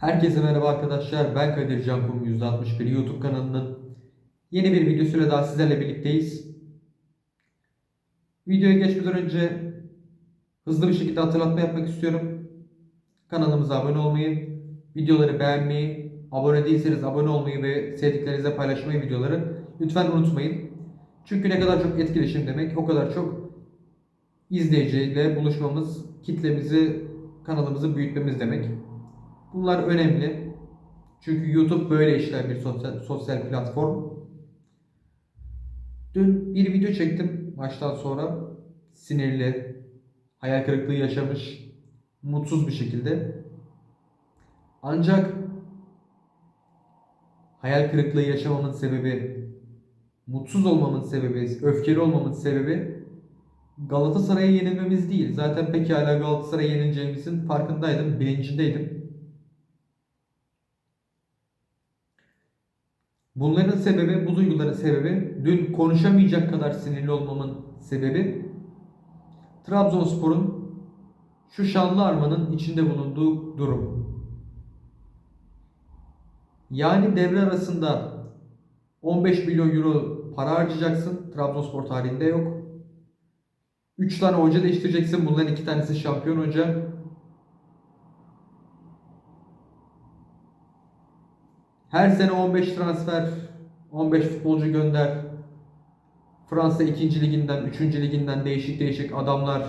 Herkese merhaba arkadaşlar. Ben Kadir Cankum 161 YouTube kanalının yeni bir videosuyla daha sizlerle birlikteyiz. Videoya geçmeden önce hızlı bir şekilde hatırlatma yapmak istiyorum. Kanalımıza abone olmayı, videoları beğenmeyi, abone değilseniz abone olmayı ve sevdiklerinizle paylaşmayı videoları lütfen unutmayın. Çünkü ne kadar çok etkileşim demek o kadar çok izleyiciyle buluşmamız, kitlemizi, kanalımızı büyütmemiz demek. Bunlar önemli. Çünkü YouTube böyle işler bir sosyal, sosyal platform. Dün bir video çektim maçtan sonra. Sinirli, hayal kırıklığı yaşamış, mutsuz bir şekilde. Ancak hayal kırıklığı yaşamamın sebebi, mutsuz olmamın sebebi, öfkeli olmamın sebebi Galatasaray'a yenilmemiz değil. Zaten pekala Galatasaray'a yenileceğimizin farkındaydım, bilincindeydim. Bunların sebebi, bu duyguların sebebi, dün konuşamayacak kadar sinirli olmamın sebebi Trabzonspor'un şu şanlı armanın içinde bulunduğu durum. Yani devre arasında 15 milyon euro para harcayacaksın. Trabzonspor tarihinde yok. 3 tane hoca değiştireceksin. Bunların 2 tanesi şampiyon hoca. Her sene 15 transfer, 15 futbolcu gönder. Fransa 2. liginden, 3. liginden değişik değişik adamlar.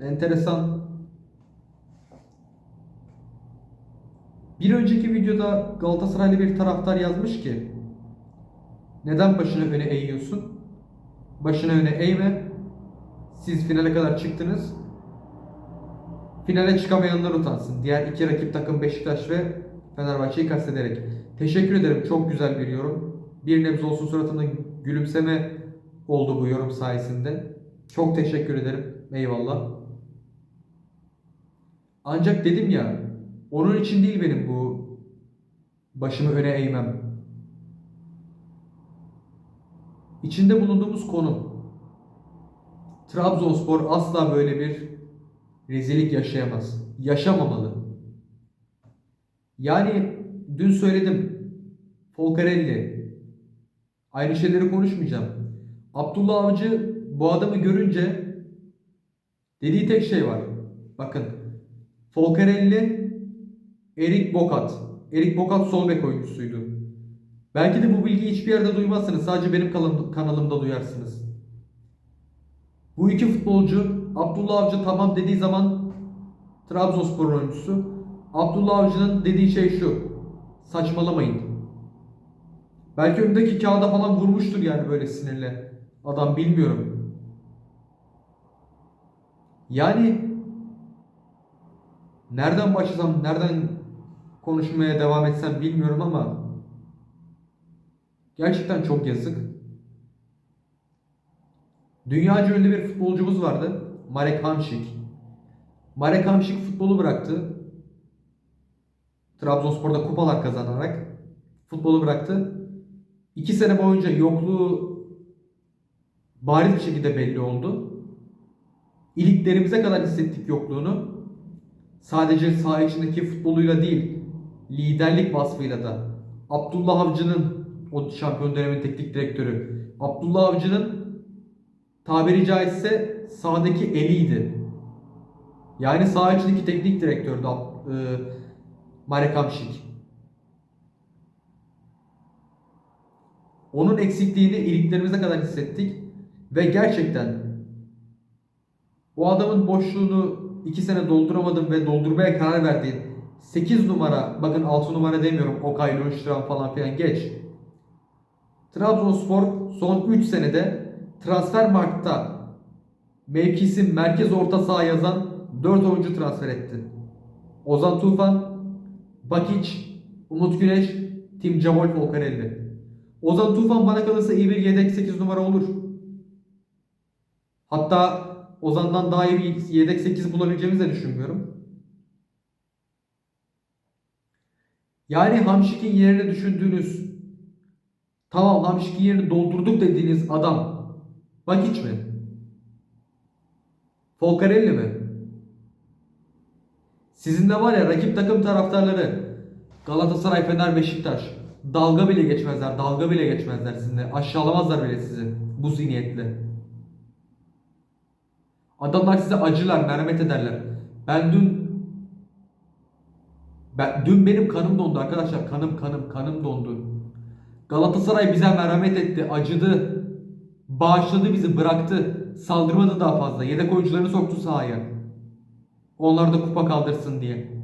Enteresan. Bir önceki videoda Galatasaraylı bir taraftar yazmış ki neden başını öne eğiyorsun? Başını öne eğme. Siz finale kadar çıktınız. Finale çıkamayanlar utansın. Diğer iki rakip takım Beşiktaş ve Fenerbahçe'yi kastederek. Teşekkür ederim. Çok güzel bir yorum. Bir nebze olsun suratımda gülümseme oldu bu yorum sayesinde. Çok teşekkür ederim. Eyvallah. Ancak dedim ya, onun için değil benim bu başımı öne eğmem. İçinde bulunduğumuz konum. Trabzonspor asla böyle bir rezillik yaşayamaz. Yaşamamalı. Yani dün söyledim. Folcarelli. Aynı şeyleri konuşmayacağım. Abdullah Avcı bu adamı görünce dediği tek şey var. Bakın. Folcarelli, Erik Bokat. Erik Bokat sol bek oyuncusuydu. Belki de bu bilgiyi hiçbir yerde duymazsınız. Sadece benim kanalım- kanalımda duyarsınız. Bu iki futbolcu Abdullah Avcı tamam dediği zaman Trabzonspor oyuncusu. Abdullah Avcı'nın dediği şey şu. Saçmalamayın. Belki önündeki kağıda falan vurmuştur yani böyle sinirle. Adam bilmiyorum. Yani nereden başlasam, nereden konuşmaya devam etsem bilmiyorum ama gerçekten çok yazık. Dünyaca ünlü bir futbolcumuz vardı. Marek Hamšík. Marek Hamšík futbolu bıraktı. Trabzonspor'da kupalar kazanarak futbolu bıraktı. İki sene boyunca yokluğu bariz bir şekilde belli oldu. İliklerimize kadar hissettik yokluğunu. Sadece saha içindeki futboluyla değil, liderlik vasfıyla da. Abdullah Avcı'nın o şampiyon dönemin teknik direktörü. Abdullah Avcı'nın tabiri caizse sahadaki eliydi. Yani saha içindeki teknik direktördü e, Marek Hamšík. Onun eksikliğini iliklerimize kadar hissettik ve gerçekten o adamın boşluğunu 2 sene dolduramadım ve doldurmaya karar verdiğin 8 numara, bakın 6 numara demiyorum Okay Lundstram falan filan geç. Trabzonspor son 3 senede Transfermarkt'ta mevkisi merkez orta saha yazan 4 oyuncu transfer etti. Ozan Tufan, Bakic, Umut Güneş, Tim Camol Volkanelli. Ozan Tufan bana kalırsa iyi bir yedek 8 numara olur. Hatta Ozan'dan daha iyi bir yedek 8 bulabileceğimizi de düşünmüyorum. Yani Hamşik'in yerine düşündüğünüz tamam Hamşik'in yerini doldurduk dediğiniz adam Bakic mi? Folcarelli mi? Sizin de var ya rakip takım taraftarları Galatasaray, Fener, Beşiktaş dalga bile geçmezler. Dalga bile geçmezler sizinle. Aşağılamazlar bile sizi bu zihniyetle. Adamlar size acılar, merhamet ederler. Ben dün ben, dün benim kanım dondu arkadaşlar. Kanım kanım kanım dondu. Galatasaray bize merhamet etti, acıdı. Bağışladı bizi, bıraktı. Saldırmadı daha fazla. Yedek oyuncularını soktu sahaya. Onlar da kupa kaldırsın diye.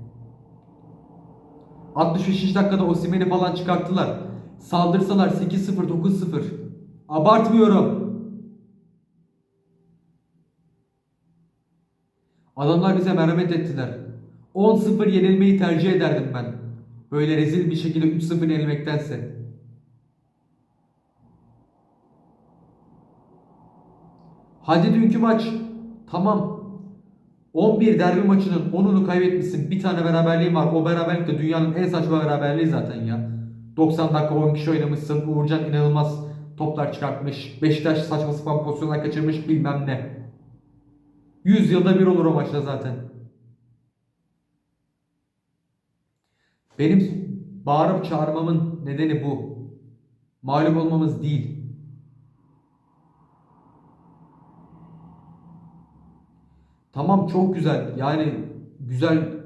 65. dakikada Osimhen'i falan çıkarttılar. Saldırsalar 8-0, 9-0. Abartmıyorum. Adamlar bize merhamet ettiler. 10-0 yenilmeyi tercih ederdim ben. Böyle rezil bir şekilde 3-0 yenilmektense. Hadi dünkü maç. Tamam. 11 derbi maçının 10'unu kaybetmişsin. Bir tane beraberliğin var. O beraberlik de dünyanın en saçma beraberliği zaten ya. 90 dakika 10 kişi oynamışsın. Uğurcan inanılmaz toplar çıkartmış. Beşiktaş saçma sapan pozisyonlar kaçırmış bilmem ne. 100 yılda bir olur o maçta zaten. Benim bağırıp çağırmamın nedeni bu. Mağlup olmamız değil. Tamam çok güzel. Yani güzel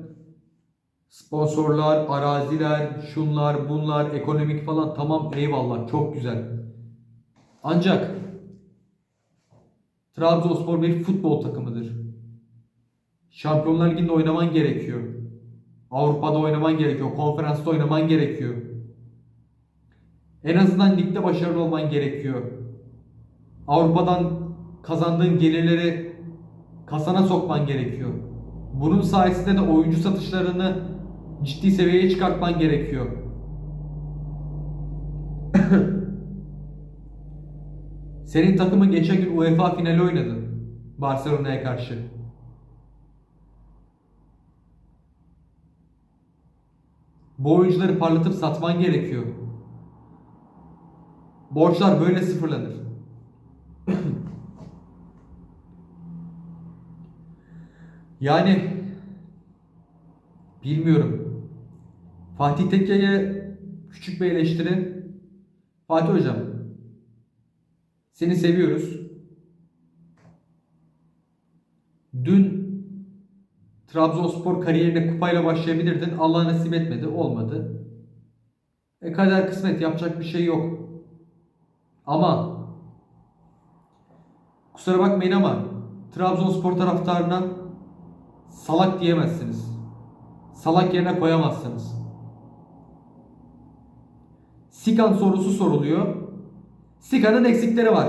sponsorlar, araziler, şunlar, bunlar, ekonomik falan tamam eyvallah çok güzel. Ancak Trabzonspor bir futbol takımıdır. Şampiyonlar Ligi'nde oynaman gerekiyor. Avrupa'da oynaman gerekiyor. Konferansta oynaman gerekiyor. En azından ligde başarılı olman gerekiyor. Avrupa'dan kazandığın gelirleri kasana sokman gerekiyor. Bunun sayesinde de oyuncu satışlarını ciddi seviyeye çıkartman gerekiyor. Senin takımın geçen gün UEFA finali oynadı. Barcelona'ya karşı. Bu oyuncuları parlatıp satman gerekiyor. Borçlar böyle sıfırlanır. Yani bilmiyorum. Fatih Tekke'ye küçük bir eleştiri. Fatih Hocam seni seviyoruz. Dün Trabzonspor kariyerine kupayla başlayabilirdin. Allah nasip etmedi. Olmadı. E kader kısmet yapacak bir şey yok. Ama kusura bakmayın ama Trabzonspor taraftarına salak diyemezsiniz. Salak yerine koyamazsınız. Sikan sorusu soruluyor. Sikan'ın eksikleri var.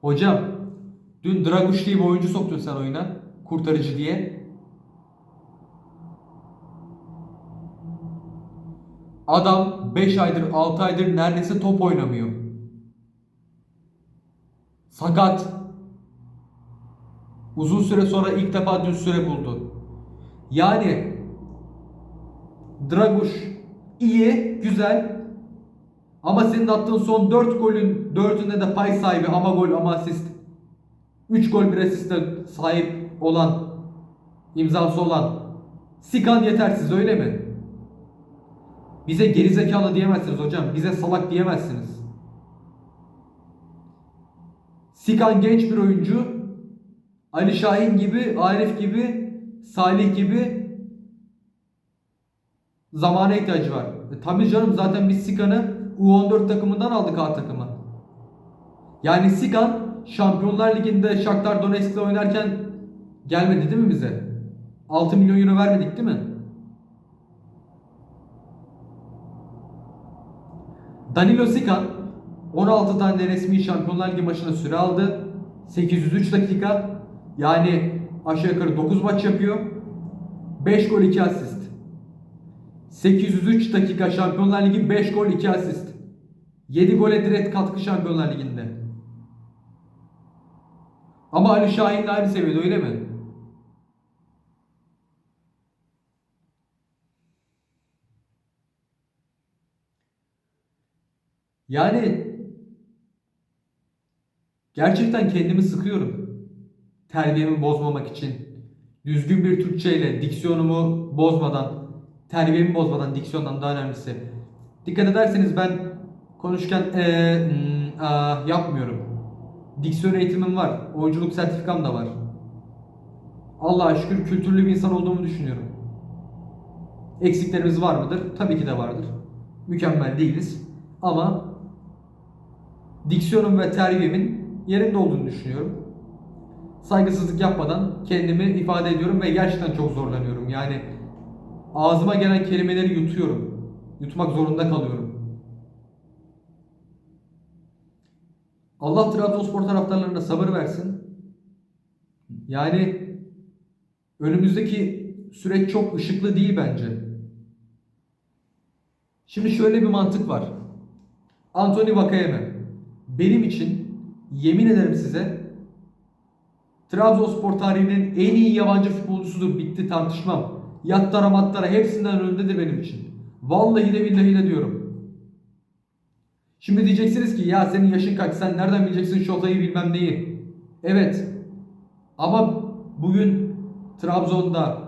Hocam, dün Draguş diye bir oyuncu soktun sen oyuna. Kurtarıcı diye. Adam 5 aydır 6 aydır neredeyse top oynamıyor. Sakat. Uzun süre sonra ilk defa dün süre buldu. Yani Draguş iyi, güzel. Ama senin attığın son 4 golün 4'ünde de pay sahibi ama gol ama asist. 3 gol bir asiste sahip olan, imzası olan Sikan yetersiz öyle mi? Bize gerizekalı diyemezsiniz hocam. Bize salak diyemezsiniz. Sikan genç bir oyuncu. Ali Şahin gibi, Arif gibi, Salih gibi zamana ihtiyacı var. E, tabii canım zaten biz Sikan'ı U14 takımından aldık A takımı. Yani Sikan Şampiyonlar Ligi'nde Shakhtar Donetsk'le oynarken gelmedi değil mi bize? 6 milyon euro vermedik değil mi? Danilo Sikan 16 tane resmi Şampiyonlar Ligi maçına süre aldı. 803 dakika. Yani aşağı yukarı 9 maç yapıyor. 5 gol 2 asist. 803 dakika Şampiyonlar Ligi 5 gol 2 asist. 7 gole direkt katkı Şampiyonlar Ligi'nde. Ama Ali Şahin'le aynı seviyede öyle mi? Yani gerçekten kendimi sıkıyorum. Terbiyemi bozmamak için. düzgün bir Türkçe ile diksiyonumu bozmadan, terbiyemi bozmadan, diksiyondan daha önemlisi. Dikkat ederseniz ben konuşurken eee hmm, aa, yapmıyorum. Diksiyon eğitimim var. Oyunculuk sertifikam da var. Allah'a şükür kültürlü bir insan olduğumu düşünüyorum. Eksiklerimiz var mıdır? Tabii ki de vardır. Mükemmel değiliz. Ama diksiyonum ve terbiyemin yerinde olduğunu düşünüyorum. Saygısızlık yapmadan kendimi ifade ediyorum ve gerçekten çok zorlanıyorum. Yani ağzıma gelen kelimeleri yutuyorum. Yutmak zorunda kalıyorum. Allah Trabzonspor taraftarlarına sabır versin. Yani önümüzdeki süreç çok ışıklı değil bence. Şimdi şöyle bir mantık var. Anthony Vakayeme benim için yemin ederim size Trabzonspor tarihinin en iyi yabancı futbolcusudur. Bitti tartışmam. Yattara mattara hepsinden önündedir benim için. Vallahi de billahi de diyorum. Şimdi diyeceksiniz ki ya senin yaşın kaç sen nereden bileceksin Şota'yı bilmem neyi. Evet. Ama bugün Trabzon'da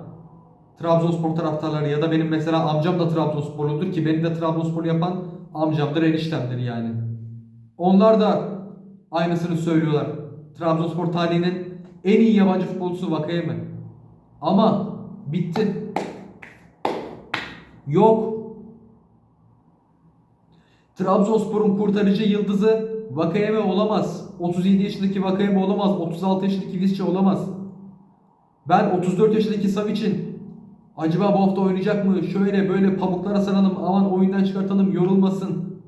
Trabzonspor taraftarları ya da benim mesela amcam da Trabzonsporludur ki beni de Trabzonsporlu yapan amcamdır, eniştemdir yani. Onlar da aynısını söylüyorlar. Trabzonspor tarihinin en iyi yabancı futbolcusu Vakayeme. Ama bitti. Yok. Trabzonspor'un kurtarıcı yıldızı Vakayeme olamaz. 37 yaşındaki Vakayeme olamaz. 36 yaşındaki Visca olamaz. Ben 34 yaşındaki Savic'in acaba bu hafta oynayacak mı? Şöyle böyle pamuklara saralım. Aman oyundan çıkartalım yorulmasın.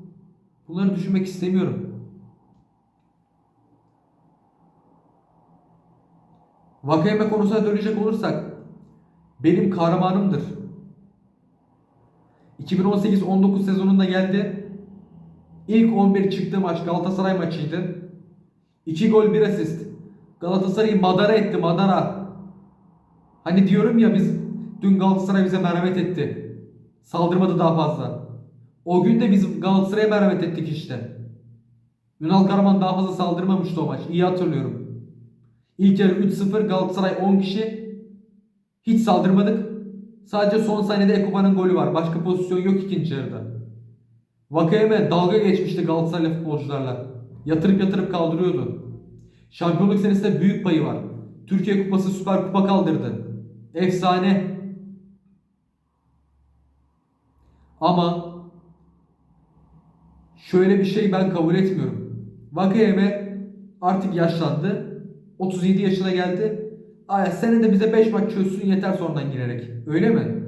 Bunları düşünmek istemiyorum. Vakayeme konusuna dönecek olursak benim kahramanımdır. 2018-19 sezonunda geldi. İlk 11 çıktığı maç Galatasaray maçıydı. 2 gol 1 asist. Galatasaray'ı madara etti madara. Hani diyorum ya biz dün Galatasaray bize merhamet etti. Saldırmadı daha fazla. O gün de biz Galatasaray'a merhamet ettik işte. Ünal Karaman daha fazla saldırmamıştı o maç. İyi hatırlıyorum. İlk yarı 3-0 Galatasaray 10 kişi. Hiç saldırmadık. Sadece son saniyede Ekuba'nın golü var. Başka pozisyon yok ikinci yarıda. Vakayeme dalga geçmişti Galatasaraylı futbolcularla. Yatırıp yatırıp kaldırıyordu. Şampiyonluk senesinde büyük payı var. Türkiye Kupası Süper Kupa kaldırdı. Efsane. Ama şöyle bir şey ben kabul etmiyorum. Vakayeme artık yaşlandı. 37 yaşına geldi. Ay senede bize 5 maç çözsün yeter sonradan girerek. Öyle mi?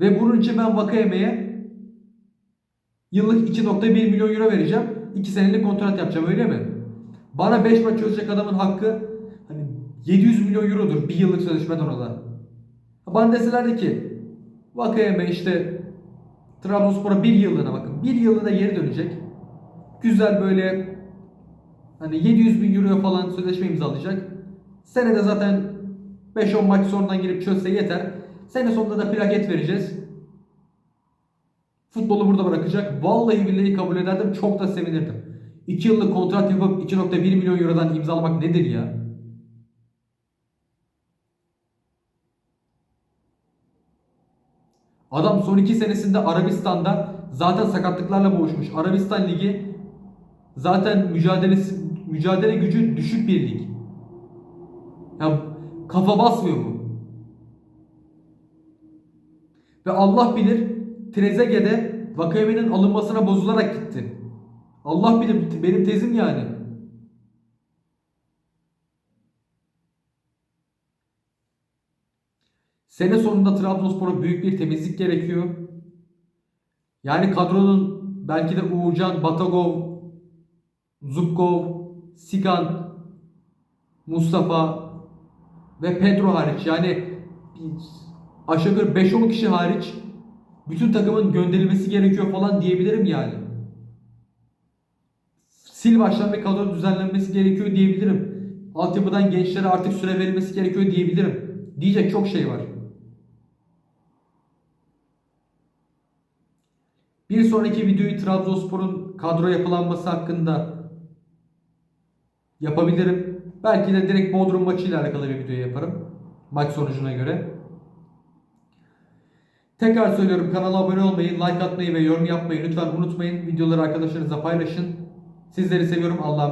Ve bunun için ben Vakayeme'ye yıllık 2.1 milyon euro vereceğim. 2 senelik kontrat yapacağım öyle mi? Bana 5 maç çözecek adamın hakkı hani 700 milyon eurodur bir yıllık sözleşmeden o da. Bana deselerdi ki Vakayeme işte Trabzonspor'a bir yıllığına bakın. Bir yıllığına geri dönecek. Güzel böyle Hani 700 bin euro falan sözleşme imzalayacak. Senede zaten 5-10 maç sonradan girip çözse yeter. Sene sonunda da plaket vereceğiz. Futbolu burada bırakacak. Vallahi billahi kabul ederdim. Çok da sevinirdim. 2 yıllık kontrat yapıp 2.1 milyon eurodan imzalamak nedir ya? Adam son 2 senesinde Arabistan'da zaten sakatlıklarla boğuşmuş. Arabistan Ligi zaten mücadelesi mücadele gücü düşük bir lig. Ya kafa basmıyor mu? Ve Allah bilir Trezeguet'e Vakayeme'nin alınmasına bozularak gitti. Allah bilir benim tezim yani. Sene sonunda Trabzonspor'a büyük bir temizlik gerekiyor. Yani kadronun belki de Uğurcan, Batagov, Zubkov, Sigan, Mustafa ve Pedro hariç yani aşağı yukarı 5-10 kişi hariç bütün takımın gönderilmesi gerekiyor falan diyebilirim yani. Sil baştan bir kadro düzenlenmesi gerekiyor diyebilirim. Altyapıdan gençlere artık süre verilmesi gerekiyor diyebilirim. Diyecek çok şey var. Bir sonraki videoyu Trabzonspor'un kadro yapılanması hakkında yapabilirim. Belki de direkt Bodrum maçıyla alakalı bir video yaparım. Maç sonucuna göre. Tekrar söylüyorum kanala abone olmayı, like atmayı ve yorum yapmayı lütfen unutmayın. Videoları arkadaşlarınızla paylaşın. Sizleri seviyorum. Allah'a